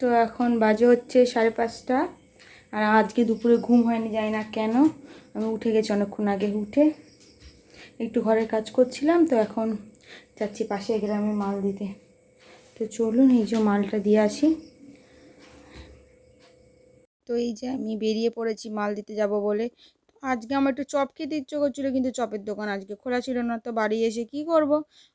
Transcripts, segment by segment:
তো এখন বাজে হচ্ছে সাড়ে পাঁচটা। আর আজকে দুপুরে ঘুম হয়নি, জানি না কেন। আমি উঠে গেছি অনেকক্ষণ আগে উঠে। একটু ঘরের কাজ করছিলাম, তো এখন যাচ্ছি পাশে গ্রামে মাল দিতে। তো চলুন, এই যে মালটা দিয়ে আসি। তো এই যে আমি বেরিয়ে পড়েছি, মাল দিতে যাব বলে। আজকে আমার একটু চপ খেতে ইচ্ছে করছিল, কিন্তু চপের দোকান আজকে খোলা ছিল না, তো বাড়ি এসে কি করব?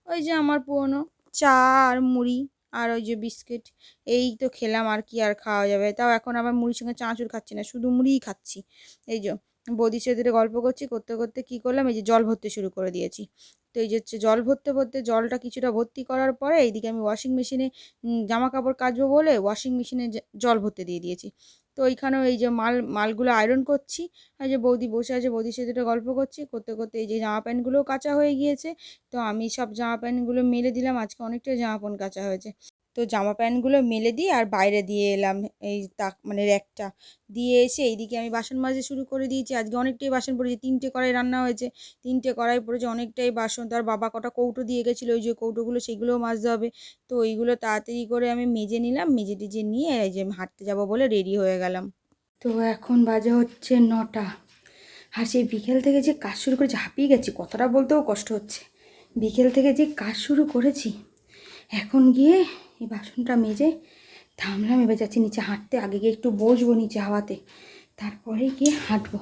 ওই যে আমার পুরনো চা আর মুড়ি। আর ওই যে বিস্কিট, এই তো খেলাম আর কি আর খাওয়া যাবে। তাও এখন আবার মুড়ির সঙ্গে চাঁচুর খাচ্ছি না, শুধু মুড়িই খাচ্ছি। এই যে বৌদির সাথে গল্প করছি, করতে করতে কি করলাম? এই যে জল ভরতে শুরু করে দিয়েছি। তো এই যে হচ্ছে জল ভরতে ভরতে জলটা কিছুটা ভর্তি করার পরে এইদিকে আমি ওয়াশিং মেশিনে জামা কাপড় কাচবো বলে ওয়াশিং মেশিনে জল ভরতে দিয়ে দিয়েছি। তো ওইখানেও এই যে মাল, মালগুলো আয়রন করছি। আর যে বৌদি বসে আছে, বৌদির সাথে একটু গল্প করছি। করতে করতে এই যে জামা প্যান্টগুলোও কাঁচা হয়ে গিয়েছে। তো আমি সব জামা প্যান্টগুলো মেলে দিলাম। আজকে অনেকটা জামা প্যান্ট কাঁচা হয়েছে। তো জামা প্যান্টগুলো মেলে দিয়ে আর বাইরে দিয়ে এলাম এই তাক মানে র্যাকটা। দিয়ে এসে এইদিকে আমি বাসন মাজতে শুরু করে দিয়েছি। আজকে অনেকটাই বাসন পড়েছে, তিনটে কড়াই রান্না হয়েছে, তিনটে কড়াই পড়েছে, অনেকটাই বাসন। তার বাবা কটা কৌটো দিয়ে গেছিল, ওই যে কৌটোগুলো সেগুলোও মাজতে হবে। তো ওইগুলো তাড়াতাড়ি করে আমি মেজে নিলাম, মেজে টেজে নিয়ে এই যে আমি হাঁটতে যাব বলে রেডি হয়ে গেলাম। তো এখন বাজে হচ্ছে নটা। আর সেই বিকেল থেকে যে কাজ শুরু করেছি, হাঁপিয়ে গেছি কতটা বলতেও কষ্ট হচ্ছে। বিকেল থেকে যে কাজ শুরু করেছি, এখন গিয়ে এই বাসনটা মেজে থামলাম, এবার যাচ্ছি নিচে হাঁটতে। আগে গিয়ে একটু বসবো নিচে হাওয়াতে, তারপরে গিয়ে হাঁটবো।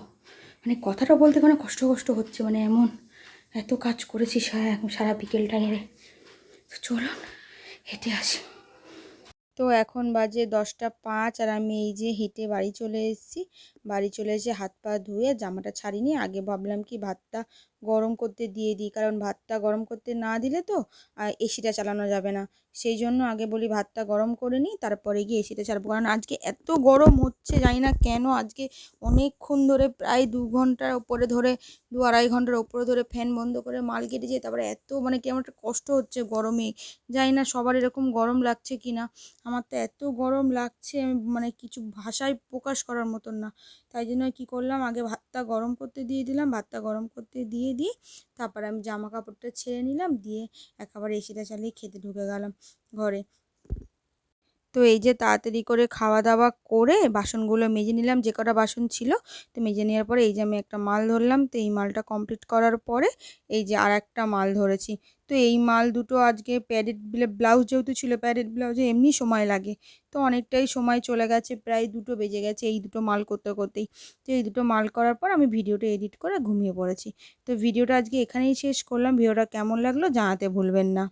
মানে কথাটা বলতে মানে কষ্ট কষ্ট হচ্ছে মানে এমন এত কাজ করেছি সারা সারা বিকেলটা ধরে। তো চলুন হেঁটে আসি। তো এখন বাজে দশটা পাঁচ আর আমি এই যে হেঁটে বাড়ি চলে এসেছি। বাড়ি চলে এসে হাত পা ধুয়ে জামাটা ছাড়িনি। আগে ভাবলাম কি ভাতটা গরম করতে দিয়ে দিই, কারণ ভাতটা গরম করতে না দিলে তো এসিটা চালানো যাবে না। সেই জন্য আগে বলি ভাতটা গরম করে নিই, তারপরে গিয়ে এসিটা চালাবো কারণ আজকে এত গরম হচ্ছে, জানি না কেন আজকে অনেকক্ষণ ধরে প্রায় দু ঘণ্টার ওপরে ধরে, দু আড়াই ঘণ্টার ওপরে ধরে ফ্যান বন্ধ করে মাল কেটেছে তারপরে এত মানে কেমন একটা কষ্ট হচ্ছে গরমে। জানি না সবার এরকম গরম লাগছে কি না আমার তো এত গরম লাগছে মানে কিছু ভাষায় প্রকাশ করার মতন না। তাই জন্য কি করলাম, আগে ভাতটা গরম করতে দিয়ে দিলাম, ভাতটা গরম করতে দিয়ে দিয়ে তারপরে আমি জামা কাপড়টা ছেড়ে নিলাম, দিয়ে একেবারে এসিটা চালিয়ে খেতে ঢুকে গেলাম ঘরে। তো এই যে তাড়াতাড়ি করে খাওয়া দাওয়া করে বাসনগুলো মেজে নিলাম, যে কটা বাসন ছিল, তো মেজে নেওয়ার পরে এই যে আমি একটা মাল ধরলাম, তো এই মালটা কমপ্লিট করার পরে এই যে আর একটা মাল ধরেছি। তো এই মাল দুটো আজকে প্যাডেড ব্লাউজ যেহেতু ছিল প্যাডেড ব্লাউজে এমনি সময় লাগে। তো অনেকটাই সময় চলে গেছে, প্রায় দুটো বেজে গেছে এই দুটো মাল করতে করতেই। তো এই দুটো মাল করার পর আমি ভিডিওটা এডিট করে ঘুমিয়ে পড়েছি। তো ভিডিওটা আজকে এখানেই শেষ করলাম, ভিডিওটা কেমন লাগল জানাতে ভুলবেন না।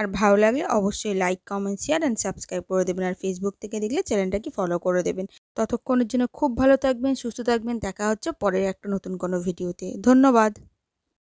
আর ভালো লাগলে অবশ্যই like comment share and subscribe করে দেবেন। আর ফেসবুক থেকে দেখলে চ্যানেলটাকে ফলো করে দেবেন। ততক্ষণের জন্য খুব ভালো থাকবেন, সুস্থ থাকবেন। দেখা হচ্ছে পরের একটা নতুন কোনো ভিডিওতে ধন্যবাদ।